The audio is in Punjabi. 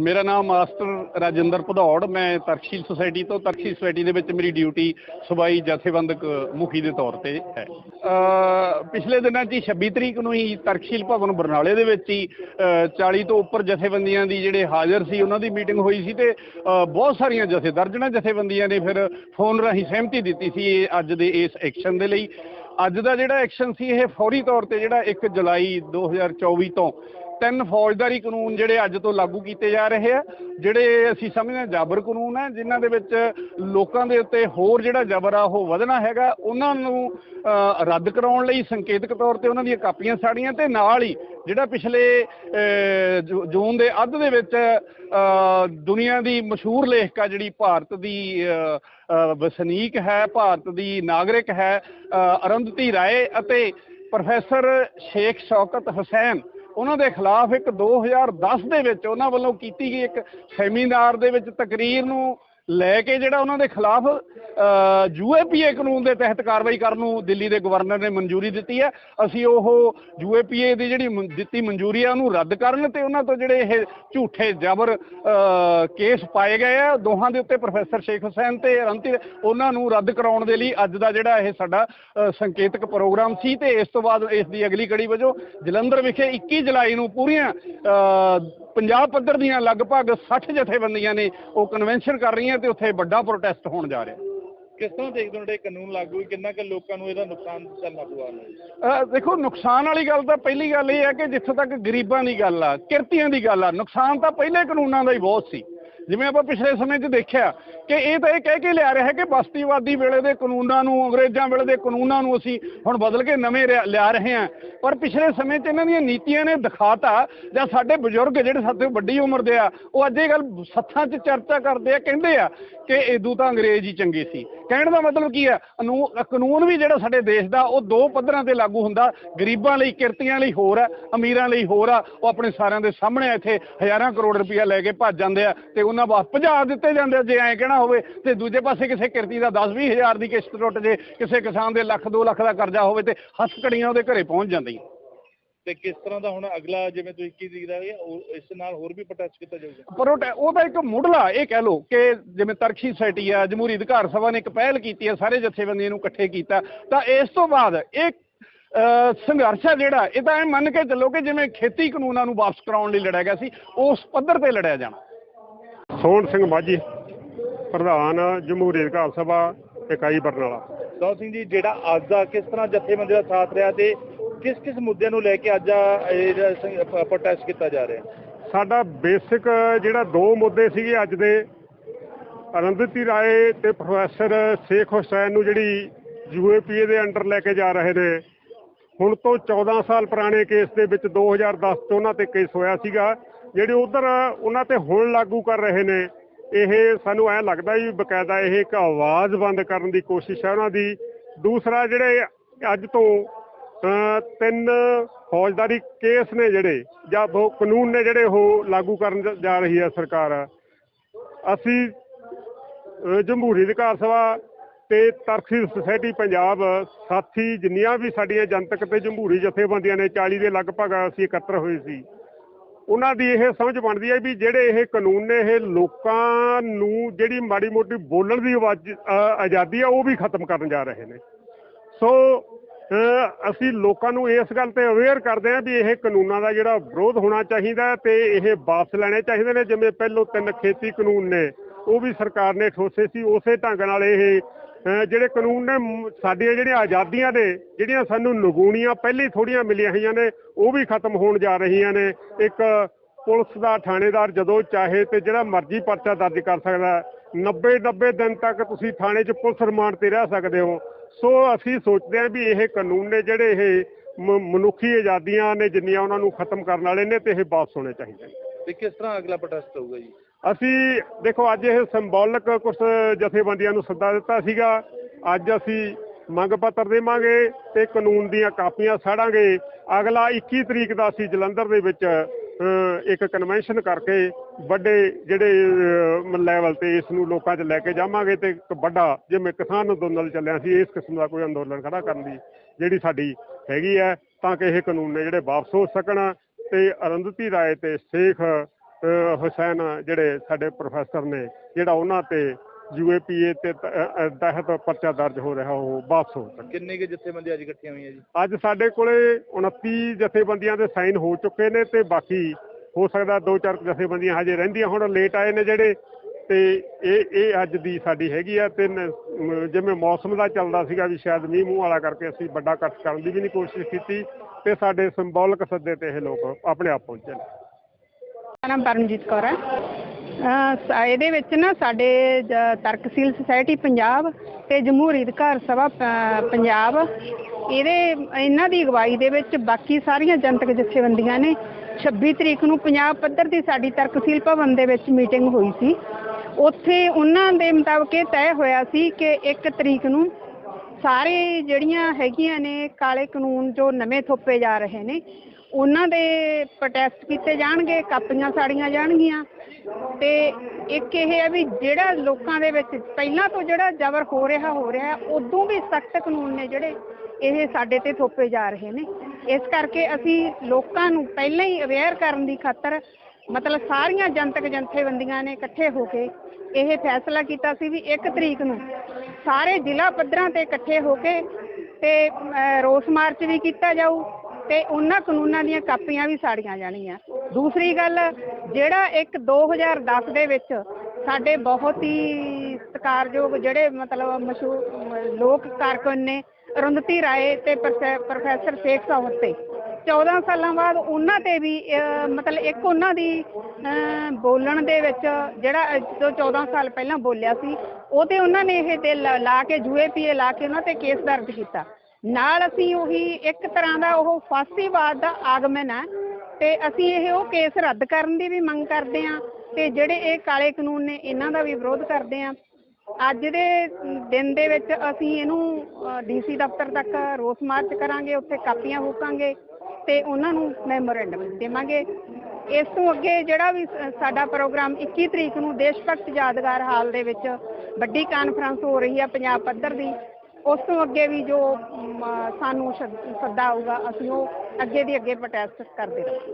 ਮੇਰਾ ਨਾਮ ਮਾਸਟਰ ਰਾਜਿੰਦਰ ਭਦੌੜ ਮੈਂ ਤਰਕਸ਼ੀਲ ਸੁਸਾਇਟੀ ਤੋਂ ਤਰਕਸ਼ੀਲ ਸੁਸਾਇਟੀ ਦੇ ਵਿੱਚ ਮੇਰੀ ਡਿਊਟੀ ਸੂਬਾਈ ਜਥੇਬੰਦਕ ਮੁਖੀ ਦੇ ਤੌਰ ਤੇ ਹੈ। ਪਿਛਲੇ ਦਿਨਾਂ 'ਚ ਹੀ 26 ਤਰੀਕ ਨੂੰ ਹੀ ਤਰਕਸ਼ੀਲ ਭਵਨ ਬਰਨਾਲੇ ਦੇ ਵਿੱਚ ਹੀ ਅ, 40 ਤੋਂ ਉੱਪਰ ਜਥੇਬੰਦੀਆਂ ਦੀ ਜਿਹੜੇ ਹਾਜ਼ਰ ਸੀ ਉਹਨਾਂ ਦੀ ਮੀਟਿੰਗ ਹੋਈ ਸੀ ਤੇ ਬਹੁਤ ਸਾਰੀਆਂ ਜਥੇ ਦਰਜਨਾਂ ਜਥੇਬੰਦੀਆਂ ਨੇ ਫਿਰ ਫੋਨ ਰਾਹੀਂ ਸਹਿਮਤੀ ਦਿੱਤੀ ਸੀ ਇਹ ਅੱਜ ਦੇ ਇਸ ਐਕਸ਼ਨ ਦੇ ਲਈ। ਅੱਜ ਦਾ ਜਿਹੜਾ ਐਕਸ਼ਨ ਸੀ ਇਹ ਫੌਰੀ ਤੌਰ ਤੇ ਜਿਹੜਾ 1 ਜੁਲਾਈ 2024 ਤੋਂ ਤਿੰਨ ਫੌਜਦਾਰੀ ਕਾਨੂੰਨ ਜਿਹੜੇ ਅੱਜ ਤੋਂ ਲਾਗੂ ਕੀਤੇ ਜਾ ਰਹੇ ਆ ਜਿਹੜੇ ਅਸੀਂ ਸਮਝਦੇ ਹਾਂ ਜਾਬਰ ਕਾਨੂੰਨ ਹੈ ਜਿਨ੍ਹਾਂ ਦੇ ਵਿੱਚ ਲੋਕਾਂ ਦੇ ਉੱਤੇ ਹੋਰ ਜਿਹੜਾ ਜ਼ਬਰ ਆ ਉਹ ਵਧਣਾ ਹੈਗਾ ਉਹਨਾਂ ਨੂੰ ਰੱਦ ਕਰਾਉਣ ਲਈ ਸੰਕੇਤਕ ਤੌਰ ਤੇ ਉਹਨਾਂ ਦੀਆਂ ਕਾਪੀਆਂ ਸਾੜੀਆਂ ਤੇ ਨਾਲ ਹੀ ਜਿਹੜਾ ਪਿਛਲੇ ਅ, ਜੂਨ ਦੇ ਅੱਧ ਦੇ ਵਿੱਚ ਦੁਨੀਆ ਦੀ ਮਸ਼ਹੂਰ ਲੇਖਕਾ ਜਿਹੜੀ ਭਾਰਤ ਦੀ ਵਸਨੀਕ ਹੈ ਭਾਰਤ ਦੀ ਨਾਗਰਿਕ ਹੈ ਅਰੰਧਤੀ ਰਾਏ ਅਤੇ ਪ੍ਰੋਫੈਸਰ ਸ਼ੇਖ ਸ਼ੌਕਤ ਹੁਸੈਨ। ਉਹਨਾਂ ਦੇ ਖਿਲਾਫ ਇੱਕ 2010 ਦੇ ਵਿੱਚ ਉਹਨਾਂ ਵੱਲੋਂ ਕੀਤੀ ਗਈ ਇੱਕ ਸੈਮੀਨਾਰ ਦੇ ਵਿੱਚ ਤਕਰੀਰ ਨੂੰ ਲੈ ਕੇ ਜਿਹੜਾ ਉਹਨਾਂ ਦੇ ਖਿਲਾਫ ਯੂਏਪੀਏ ਕਾਨੂੰਨ ਦੇ ਤਹਿਤ ਕਾਰਵਾਈ ਕਰਨ ਨੂੰ ਦਿੱਲੀ ਦੇ ਗਵਰਨਰ ਨੇ ਮਨਜ਼ੂਰੀ ਦਿੱਤੀ ਹੈ। ਅਸੀਂ ਉਹ ਯੂਏਪੀਏ ਦੀ ਜਿਹੜੀ ਦਿੱਤੀ ਮਨਜ਼ੂਰੀ ਹੈ ਉਹਨੂੰ ਰੱਦ ਕਰਨ ਤੇ ਉਹਨਾਂ ਤੋਂ ਜਿਹੜੇ ਇਹ ਝੂਠੇ ਜ਼ਬਰ ਕੇਸ ਪਾਏ ਗਏ ਆ, ਦੋਹਾਂ ਦੇ ਉੱਤੇ ਪ੍ਰੋਫੈਸਰ ਸ਼ੇਖ ਹੁਸੈਨ ਤੇ ਰੰਤੀ ਉਹਨਾਂ ਨੂੰ ਰੱਦ ਕਰਾਉਣ ਦੇ ਲਈ ਅੱਜ ਦਾ ਜਿਹੜਾ ਇਹ ਸਾਡਾ ਸੰਕੇਤਕ ਪ੍ਰੋਗਰਾਮ ਸੀ ਤੇ ਇਸ ਤੋਂ ਬਾਅਦ ਇਸ ਦੀ ਅਗਲੀ ਕੜੀ ਵਜੋਂ ਜਲੰਧਰ ਵਿਖੇ 21 ਜੁਲਾਈ ਨੂੰ ਪੂਰੀਆਂ ਪੰਜਾਬ ਪੱਧਰ ਦੀਆਂ ਲਗਭਗ 60 ਜਥੇਬੰਦੀਆਂ ਨੇ ਉਹ ਕਨਵੈਨਸ਼ਨ ਕਰ ਰਹੀਆਂ ਤੇ ਉੱਥੇ ਵੱਡਾ ਪ੍ਰੋਟੈਸਟ ਹੋਣ ਜਾ ਰਿਹਾ। ਕਿਸ ਤਰ੍ਹਾਂ ਦੇਖਦੇ ਹੋ ਜਿਹੜੇ ਕਾਨੂੰਨ ਲਾਗੂ ਹੋਏ? ਕਿੰਨਾ ਕੁ ਲੋਕਾਂ ਨੂੰ ਇਹਦਾ ਨੁਕਸਾਨ ਕਰਨਾ ਪਊਗਾ? ਦੇਖੋ ਨੁਕਸਾਨ ਵਾਲੀ ਗੱਲ ਤਾਂ ਪਹਿਲੀ ਗੱਲ ਇਹ ਹੈ ਕਿ ਜਿੱਥੋਂ ਤੱਕ ਗਰੀਬਾਂ ਦੀ ਗੱਲ ਆ ਕਿਰਤੀਆਂ ਦੀ ਗੱਲ ਆ ਨੁਕਸਾਨ ਤਾਂ ਪਹਿਲੇ ਕਾਨੂੰਨਾਂ ਦਾ ਹੀ ਬਹੁਤ ਸੀ। ਜਿਵੇਂ ਆਪਾਂ ਪਿਛਲੇ ਸਮੇਂ 'ਚ ਦੇਖਿਆ ਕਿ ਇਹ ਤਾਂ ਇਹ ਕਹਿ ਕੇ ਲਿਆ ਰਿਹਾ ਹੈ ਕਿ ਬਸਤੀਵਾਦੀ ਵੇਲੇ ਦੇ ਕਾਨੂੰਨਾਂ ਨੂੰ, ਅੰਗਰੇਜ਼ਾਂ ਵੇਲੇ ਦੇ ਕਾਨੂੰਨਾਂ ਨੂੰ ਅਸੀਂ ਹੁਣ ਬਦਲ ਕੇ ਨਵੇਂ ਰਿਆ- ਲਿਆ ਰਹੇ ਹਾਂ। ਪਰ ਪਿਛਲੇ ਸਮੇਂ 'ਚ ਇਹਨਾਂ ਦੀਆਂ ਨੀਤੀਆਂ ਨੇ ਦਿਖਾਤਾ ਜਾਂ ਸਾਡੇ ਬਜ਼ੁਰਗ ਜਿਹੜੇ ਸਾਡੇ ਵੱਡੀ ਉਮਰ ਦੇ ਆ, ਉਹ ਅੱਜ ਇਹ ਗੱਲ ਸੱਥਾਂ 'ਚ ਚਰਚਾ ਕਰਦੇ ਆ, ਕਹਿੰਦੇ ਆ ਕਿ ਇਦੋਂ ਤਾਂ ਅੰਗਰੇਜ਼ ਹੀ ਚੰਗੇ ਸੀ। ਕਹਿਣ ਦਾ ਮਤਲਬ ਕੀ ਹੈ? ਅਨੂ- ਕਾਨੂੰਨ ਵੀ ਜਿਹੜਾ ਸਾਡੇ ਦੇਸ਼ ਦਾ, ਉਹ ਦੋ ਪੱਧਰਾਂ ਤੇ ਲਾਗੂ ਹੁੰਦਾ। ਗਰੀਬਾਂ ਲਈ, ਕਿਰਤੀਆਂ ਲਈ ਹੋਰ ਆ ਅਮੀਰਾਂ ਲਈ ਹੋਰ ਆ। ਉਹ ਆਪਣੇ ਸਾਰਿਆਂ ਦੇ ਸਾਹਮਣੇ ਇੱਥੇ, ਹਜ਼ਾਰਾਂ ਕਰੋੜ ਰੁਪਇਆ ਲੈ ਕੇ ਭੱਜ ਜਾਂਦੇ ਆ ਤੇ ਉਹਨਾਂ ਵਾਸ, ਭਜਾ ਦਿੱਤੇ ਜਾਂਦੇ ਆ, ਜੇ ਐਂ ਕਹਿਣਾ ਹੋਵੇ। ਤੇ ਦੂਜੇ ਪਾਸੇ ਕਿਸੇ ਕਿਰਤੀ ਦਾ 10-20 ਹਜ਼ਾਰ ਦੀ ਕਿਸ਼ਤ ਟੁੱਟ ਜੇ, ਕਿਸੇ ਕਿਸਾਨ ਦੇ ਲੱਖ 2 ਲੱਖ ਦਾ ਕਰਜ਼ਾ ਹੋਵੇ ਤੇ ਹੱਥ ਕੜੀਆਂ ਉਹਦੇ ਘਰੇ ਪਹੁੰਚ ਜਾਂਦੀਆਂ। ਤੇ ਕਿਸ ਤਰ੍ਹਾਂ ਦਾ ਹੁਣ ਅਗਲਾ ਜਿਵੇਂ ਤੁਸੀਂ 21 ਤਰੀਕ ਦਾ ਹੈ ਉਹ ਇਸ ਨਾਲ ਹੋਰ ਵੀ ਪ੍ਰੋਟੈਸਟ ਕੀਤਾ ਜਾਊਗਾ? ਪਰ ਉਹ ਤਾਂ ਇੱਕ ਮੁੱਢਲਾ ਇਹ ਕਹਿ ਲਓ ਕਿ ਜਿਵੇਂ ਤਰਕਸ਼ੀ ਸੁਸਾਇਟੀ ਆ ਜਮਹੂਰੀ ਅਧਿਕਾਰ ਸਭਾ ਨੇ ਇੱਕ ਪਹਿਲ ਕੀਤੀ ਹੈ ਸਾਰੇ ਜਥੇਬੰਦੀਆਂ ਨੂੰ ਇਕੱਠੇ ਕੀਤਾ। ਤਾਂ ਇਸ ਤੋਂ ਬਾਅਦ ਇਹ ਸੰਘਰਸ਼ ਹੈ ਜਿਹੜਾ ਇਹ ਤਾਂ ਇਹ ਮੰਨ ਕੇ ਚੱਲੋ ਕਿ ਜਿਵੇਂ ਖੇਤੀ ਕਾਨੂੰਨਾਂ ਨੂੰ ਵਾਪਸ ਕਰਾਉਣ ਲਈ ਲੜਿਆ ਗਿਆ ਸੀ ਉਸ ਪੱਧਰ ਤੇ ਲੜਿਆ ਜਾਣਾ। ਸੋਹਣ ਸਿੰਘ ਮਾਝੀ ਪ੍ਰਧਾਨ ਜਮਹੂਰੀ ਅਧਿਕਾਰ ਸਭਾ ਇਕਾਈ ਬਰਨਾਲਾ। ਦੌਰ ਸਿੰਘ ਜੀ ਜਿਹੜਾ ਅੱਜ ਦਾ ਕਿਸ ਤਰ੍ਹਾਂ ਜਥੇਬੰਦੀ ਦਾ ਸਾਥ ਰਿਹਾ ਤੇ ਕਿਸ ਕਿਸ ਮੁੱਦੇ ਨੂੰ ਲੈ ਕੇ ਅੱਜ ਇਹ ਪ੍ਰੋਟੈਸਟ ਕੀਤਾ ਜਾ ਰਿਹਾ? ਸਾਡਾ ਬੇਸਿਕ ਜਿਹੜਾ ਦੋ ਮੁੱਦੇ ਸੀਗੇ ਅੱਜ ਦੇ। ਅਰੰਦਤੀ ਰਾਏ ਤੇ ਪ੍ਰੋਫੈਸਰ ਸ਼ੇਖ ਹੁਸੈਨ ਨੂੰ ਜਿਹੜੀ ਯੂਏਪੀਏ ਦੇ ਅੰਡਰ ਲੈ ਕੇ ਜਾ ਰਹੇ ਨੇ। ਹੁਣ ਤੋਂ 14 ਸਾਲ ਪੁਰਾਣੇ ਕੇਸ ਦੇ ਵਿੱਚ 2010 ਚ ਉਹਨਾਂ ਤੇ ਕੇਸ ਹੋਇਆ ਸੀਗਾ। ਜਿਹੜੇ ਉਧਰ ਉਹਨਾਂ ਤੇ ਹੁਣ ਲਾਗੂ ਕਰ ਰਹੇ ਨੇ, ਇਹ ਸਾਨੂੰ ਐ ਲੱਗਦਾ ਵੀ ਬਕਾਇਦਾ ਇਹ ਇੱਕ ਆਵਾਜ਼ ਬੰਦ ਕਰਨ ਦੀ ਕੋਸ਼ਿਸ਼ ਹੈ ਉਹਨਾਂ ਦੀ। ਦੂਸਰਾ ਜਿਹੜੇ ਅੱਜ ਤੋਂ ਤਿੰਨ ਫੌਜਦਾਰੀ ਕੇਸ ਨੇ ਜਿਹੜੇ ਜਾਂ ਉਹ ਕਾਨੂੰਨ ਨੇ ਜਿਹੜੇ ਉਹ ਲਾਗੂ ਕਰਨ ਜਾ ਰਹੀ ਹੈ ਸਰਕਾਰ। ਅਸੀਂ ਅ, ਜਮਹੂਰੀ ਅਧਿਕਾਰ ਸਭਾ ਤੇ ਤਰਕਸ਼ੀਲ ਸੁਸਾਇਟੀ ਪੰਜਾਬ ਸਾਥੀ ਜਿੰਨੀਆਂ ਵੀ ਸਾਡੀਆਂ ਜਨਤਕ ਤੇ ਜਮਹੂਰੀ ਜਥੇਬੰਦੀਆਂ ਨੇ 40 ਦੇ ਲਗਭਗ ਅਸੀਂ ਇਕੱਤਰ ਹੋਏ ਸੀ। ਉਹਨਾਂ ਦੀ ਇਹ ਸਮਝ ਬਣਦੀ ਹੈ ਵੀ ਜਿਹੜੇ ਇਹ ਕਾਨੂੰਨ ਨੇ ਇਹ ਲੋਕਾਂ ਨੂੰ ਜਿਹੜੀ ਮਾੜੀ ਮੋਟੀ ਬੋਲਣ ਦੀ ਆਵਾਜ਼ ਆਜ਼ਾਦੀ ਆ ਉਹ ਵੀ ਖਤਮ ਕਰਨ ਜਾ ਰਹੇ ਨੇ। ਸੋ ਅਸੀਂ ਲੋਕਾਂ ਨੂੰ ਇਸ ਗੱਲ ਤੇ ਅਵੇਅਰ ਕਰਦੇ ਹਾਂ ਵੀ ਇਹ ਕਾਨੂੰਨਾਂ ਦਾ ਜਿਹੜਾ ਵਿਰੋਧ ਹੋਣਾ ਚਾਹੀਦਾ ਹੈ ਤੇ ਇਹ ਵਾਪਸ ਲੈਣੇ ਚਾਹੀਦੇ ਨੇ, ਜਿਵੇਂ ਪਹਿਲੋਂ ਤਿੰਨ ਖੇਤੀ ਕਾਨੂੰਨ ਨੇ, ਉਹ ਵੀ ਸਰਕਾਰ ਨੇ ਠੋਸੇ ਸੀ, ਉਸੇ ਢੰਗ ਨਾਲ ਇਹ ਜਿਹੜੇ ਕਾਨੂੰਨ ਨੇ ਸਾਡੀਆਂ ਜਿਹੜੀਆਂ ਆਜ਼ਾਦੀਆਂ ਨੇ ਜਿਹੜੀਆਂ ਸਾਨੂੰ ਨਗੂਣੀਆਂ ਪਹਿਲੀ ਥੋੜੀਆਂ ਮਿਲੀਆਂ ਹੋਈਆਂ ਨੇ, ਉਹ ਵੀ ਖਤਮ ਹੋਣ ਜਾ ਰਹੀਆਂ ਨੇ ਇੱਕ ਪੁਲਿਸ ਦਾ ਥਾਣੇਦਾਰ ਜਦੋਂ ਚਾਹੇ ਤੇ ਜਿਹੜਾ ਮਰਜ਼ੀ ਪਰਚਾ ਦਰਜ ਕਰ ਸਕਦਾ ਹੈ। 90 90 ਦਿਨ ਤੱਕ ਤੁਸੀਂ ਥਾਣੇ 'ਚ ਪੁਲਿਸ ਰਿਮਾਂਡ ਤੇ ਰਹਿ ਸਕਦੇ ਹੋ ਸੋ ਅਸੀਂ ਸੋਚਦੇ ਹਾਂ ਵੀ ਇਹ ਕਾਨੂੰਨ ਨੇ ਜਿਹੜੇ ਇਹ ਮਨੁੱਖੀ ਆਜ਼ਾਦੀਆਂ ਨੇ ਜਿੰਨੀਆਂ ਉਹਨਾਂ ਨੂੰ ਖਤਮ ਕਰਨ ਵਾਲੇ ਨੇ ਤੇ ਇਹ ਵਾਪਸ ਹੋਣੇ ਚਾਹੀਦੇ ਨੇ। ਤੇ ਕਿਸ ਤਰ੍ਹਾਂ ਅਗਲਾ ਪ੍ਰੋਟੈਸਟ ਹੋਊਗਾ ਜੀ? ਅਸੀਂ ਦੇਖੋ ਅੱਜ ਇਹ ਸਿੰਬੋਲਿਕ ਕੁਝ ਜਥੇਬੰਦੀਆਂ ਨੂੰ ਸੱਦਾ ਦਿੱਤਾ ਸੀਗਾ। ਅੱਜ ਅਸੀਂ ਮੰਗ ਪੱਤਰ ਦੇਵਾਂਗੇ ਤੇ ਕਾਨੂੰਨ ਦੀਆਂ ਕਾਪੀਆਂ ਸਾੜਾਂਗੇ। ਅਗਲਾ 21 ਤਰੀਕ ਦਾ ਅਸੀਂ ਜਲੰਧਰ ਦੇ ਵਿੱਚ ਇੱਕ ਕਨਵੈਨਸ਼ਨ ਕਰਕੇ ਵੱਡੇ ਜਿਹੜੇ ਲੈਵਲ ਤੇ ਇਸ ਨੂੰ ਲੋਕਾਂ 'ਚ ਲੈ ਕੇ ਜਾਵਾਂਗੇ ਤੇ ਇੱਕ ਵੱਡਾ, ਜਿਵੇਂ ਕਿਸਾਨ ਅੰਦੋਲਨ ਚੱਲਿਆ ਸੀ, ਇਸ ਕਿਸਮ ਦਾ ਕੋਈ ਅੰਦੋਲਨ ਖੜਾ ਕਰਨ ਦੀ ਜਿਹੜੀ ਸਾਡੀ ਹੈਗੀ ਹੈ, ਤਾਂ ਕਿ ਇਹ ਕਾਨੂੰਨ ਨੇ ਜਿਹੜੇ ਵਾਪਸ ਹੋ ਸਕਣ ਤੇ ਅਰੰਧਤੀ ਰਾਏ ਤੇ ਸ਼ੇਖ ਹੁਸੈਨ ਜਿਹੜੇ ਸਾਡੇ ਪ੍ਰੋਫੈਸਰ ਨੇ, ਜਿਹੜਾ ਉਹਨਾਂ ਤੇ ਯੂਏਪੀਏ ਤੇ ਤ- ਅ, ਅ, ਤਹਿਤ ਪਰਚਾ ਦਰਜ ਹੋ ਰਿਹਾ ਉਹ ਵਾਪਸ ਹੋ ਸਕੇ। ਕਿੰਨੇ ਕੁ ਜਥੇਬੰਦੀਆਂ ਅੱਜ ਇਕੱਠੀਆਂ ਹੋਈਆਂ ਜੀ? ਅੱਜ ਸਾਡੇ ਕੋਲੇ 29 ਜਥੇਬੰਦੀਆਂ ਦੇ ਸਾਈਨ ਹੋ ਚੁੱਕੇ ਨੇ ਤੇ ਬਾਕੀ ਹੋ ਸਕਦਾ ਦੋ ਚਾਰ ਜਥੇਬੰਦੀਆਂ ਹਜੇ ਰਹਿੰਦੀਆਂ ਹੁਣ ਲੇਟ ਆਏ ਨੇ ਜਿਹੜੇ ਤੇ ਇਹ ਇਹ ਅੱਜ ਦੀ ਸਾਡੀ ਹੈਗੀ ਆ ਤੇ ਨ- ਮ- ਜਿਵੇਂ ਮੌਸਮ ਦਾ ਚੱਲਦਾ ਸੀਗਾ ਵੀ ਸ਼ਾਇਦ ਮੀਂਹ ਮੂੰਹ ਵਾਲਾ ਕਰਕੇ ਅਸੀਂ ਵੱਡਾ ਇਕੱਠ ਕਰਨ ਦੀ ਵੀ ਨਹੀਂ ਕੋਸ਼ਿਸ਼ ਕੀਤੀ ਤੇ ਸਾਡੇ ਸਿੰਬੋਲਿਕ ਸੱਦੇ ਤੇ ਇਹ ਲੋਕ ਆਪਣੇ ਆਪ ਪਹੁੰਚੇ ਨੇ। ਮੇਰਾ ਨਾਮ ਪਰਮਜੀਤ ਕੌਰ ਹੈ। ਇਹਦੇ ਵਿੱਚ ਨਾ ਸਾਡੇ ਤਰਕਸ਼ੀਲ ਸੁਸਾਇਟੀ ਪੰਜਾਬ ਅਤੇ ਜਮਹੂਰੀ ਅਧਿਕਾਰ ਸਭਾ ਪੰਜਾਬ। ਇਹਦੇ, ਇਹਨਾਂ ਦੀ ਅਗਵਾਈ ਦੇ ਵਿੱਚ ਬਾਕੀ ਸਾਰੀਆਂ ਜਨਤਕ ਜਥੇਬੰਦੀਆਂ ਨੇ 26 ਤਰੀਕ ਨੂੰ ਪੰਜਾਬ ਪੱਧਰ ਦੀ ਸਾਡੀ ਤਰਕਸ਼ੀਲ ਭਵਨ ਦੇ ਵਿੱਚ ਮੀਟਿੰਗ ਹੋਈ ਸੀ। ਉੱਥੇ ਉਹਨਾਂ ਦੇ ਮੁਤਾਬਕ ਇਹ ਤੈਅ ਹੋਇਆ ਸੀ ਕਿ 1 ਤਰੀਕ ਨੂੰ ਸਾਰੇ ਜਿਹੜੀਆਂ ਹੈਗੀਆਂ ਨੇ ਕਾਲੇ ਕਾਨੂੰਨ ਜੋ ਨਵੇਂ ਥੋਪੇ ਜਾ ਰਹੇ ਨੇ ਉਹਨਾਂ ਦੇ ਪ੍ਰੋਟੈਸਟ ਕੀਤੇ ਜਾਣਗੇ, ਕਾਪੀਆਂ ਸਾੜੀਆਂ ਜਾਣਗੀਆਂ। ਤੇ ਇੱਕ ਇਹ ਹੈ ਵੀ ਜਿਹੜਾ ਲੋਕਾਂ ਦੇ ਵਿੱਚ ਪਹਿਲਾਂ ਤੋਂ ਜਿਹੜਾ ਜ਼ਬਰ ਹੋ ਰਿਹਾ ਹੋ ਰਿਹਾ ਉਦੋਂ ਵੀ ਸਖਤ ਕਾਨੂੰਨ ਨੇ ਜਿਹੜੇ ਇਹ ਸਾਡੇ ਤੇ ਥੋਪੇ ਜਾ ਰਹੇ ਨੇ। ਇਸ ਕਰਕੇ ਅਸੀਂ ਲੋਕਾਂ ਨੂੰ ਪਹਿਲਾਂ ਹੀ ਅਵੇਅਰ ਕਰਨ ਦੀ ਖਾਤਰ ਮਤਲਬ ਸਾਰੀਆਂ ਜਨਤਕ ਜਥੇਬੰਦੀਆਂ ਨੇ ਇਕੱਠੇ ਹੋ ਕੇ ਇਹ ਫੈਸਲਾ ਕੀਤਾ ਸੀ ਵੀ 1 ਤਰੀਕ ਨੂੰ ਸਾਰੇ ਜ਼ਿਲ੍ਹਾ ਪੱਧਰਾਂ ਤੇ ਇਕੱਠੇ ਹੋ ਕੇ ਤੇ ਰੋਸ ਮਾਰਚ ਵੀ ਕੀਤਾ ਜਾਊ ਤੇ ਉਹਨਾਂ ਕਾਨੂੰਨਾਂ ਦੀਆਂ ਕਾਪੀਆਂ ਵੀ ਸਾੜੀਆਂ ਜਾਣਗੀਆਂ। ਦੂਸਰੀ ਗੱਲ, ਜਿਹੜਾ ਇੱਕ 2010 ਦੇ ਵਿੱਚ ਸਾਡੇ ਬਹੁਤ ਹੀ ਸਤਿਕਾਰਯੋਗ ਜਿਹੜੇ ਮਤਲਬ ਮਸ਼ਹੂਰ ਲੋਕ ਕਾਰਕੁਨ ਨੇ ਅਰੁੰਧਤੀ ਰਾਏ ਤੇ ਪ੍ਰੋਫੈ- ਪ੍ਰੋਫੈਸਰ ਸ਼ੇਖ ਸਾਵਤ ਤੇ 14 ਸਾਲਾਂ ਬਾਅਦ ਉਹਨਾਂ ਤੇ ਵੀ ਮਤਲਬ ਇੱਕ ਉਹਨਾਂ ਦੀ ਬੋਲਣ ਦੇ ਵਿੱਚ ਜਿਹੜਾ ਜੋ ਤੋਂ 14 ਸਾਲ ਪਹਿਲਾਂ ਬੋਲਿਆ ਸੀ, ਉਹ ਤੇ ਉਹਨਾਂ ਨੇ ਇਹ ਤੇ ਲਾ ਲਾ ਕੇ ਯੂਏਪੀਏ ਲਾ ਕੇ ਉਹਨਾਂ ਤੇ ਕੇਸ ਦਰਜ ਕੀਤਾ। ਨਾਲ ਅਸੀਂ ਉਹੀ ਇੱਕ ਤਰ੍ਹਾਂ ਦਾ ਉਹ ਫਾਸੀਵਾਦ ਦਾ ਆਗਮਨ ਹੈ ਤੇ ਅਸੀਂ ਇਹ ਉਹ ਕੇਸ ਰੱਦ ਕਰਨ ਦੀ ਵੀ ਮੰਗ ਕਰਦੇ ਹਾਂ ਤੇ ਜਿਹੜੇ ਇਹ ਕਾਲੇ ਕਾਨੂੰਨ ਨੇ ਇਹਨਾਂ ਦਾ ਵੀ ਵਿਰੋਧ ਕਰਦੇ ਹਾਂ। ਅੱਜ ਦੇ ਦਿਨ ਦੇ ਵਿੱਚ ਅਸੀਂ ਇਹਨੂੰ ਡੀਸੀ ਦਫ਼ਤਰ ਤੱਕ ਰੋਸ ਮਾਰਚ ਕਰਾਂਗੇ, ਉੱਥੇ ਕਾਪੀਆਂ ਫੂਕਾਂਗੇ ਤੇ ਉਹਨਾਂ ਨੂੰ ਮੈਮੋਰੈਂਡਮ ਦੇਵਾਂਗੇ। ਇਸ ਤੋਂ ਅੱਗੇ ਜਿਹੜਾ ਵੀ ਸਾਡਾ ਪ੍ਰੋਗਰਾਮ 21 ਤਰੀਕ ਨੂੰ ਦੇਸ਼ ਭਗਤ ਯਾਦਗਾਰ ਹਾਲ ਦੇ ਵਿੱਚ ਵੱਡੀ ਕਾਨਫਰੰਸ ਹੋ ਰਹੀ ਹੈ ਪੰਜਾਬ ਪੱਧਰ ਦੀ। ਉਸ ਤੋਂ ਅੱਗੇ ਵੀ ਜੋ ਸਾਨੂੰ ਸੱਦਾ ਆਊਗਾ, ਅਸੀਂ ਉਹ ਅੱਗੇ ਦੀ ਅੱਗੇ ਪ੍ਰੋਟੈਸਟ ਕਰਦੇ ਰਹਾਂਗੇ।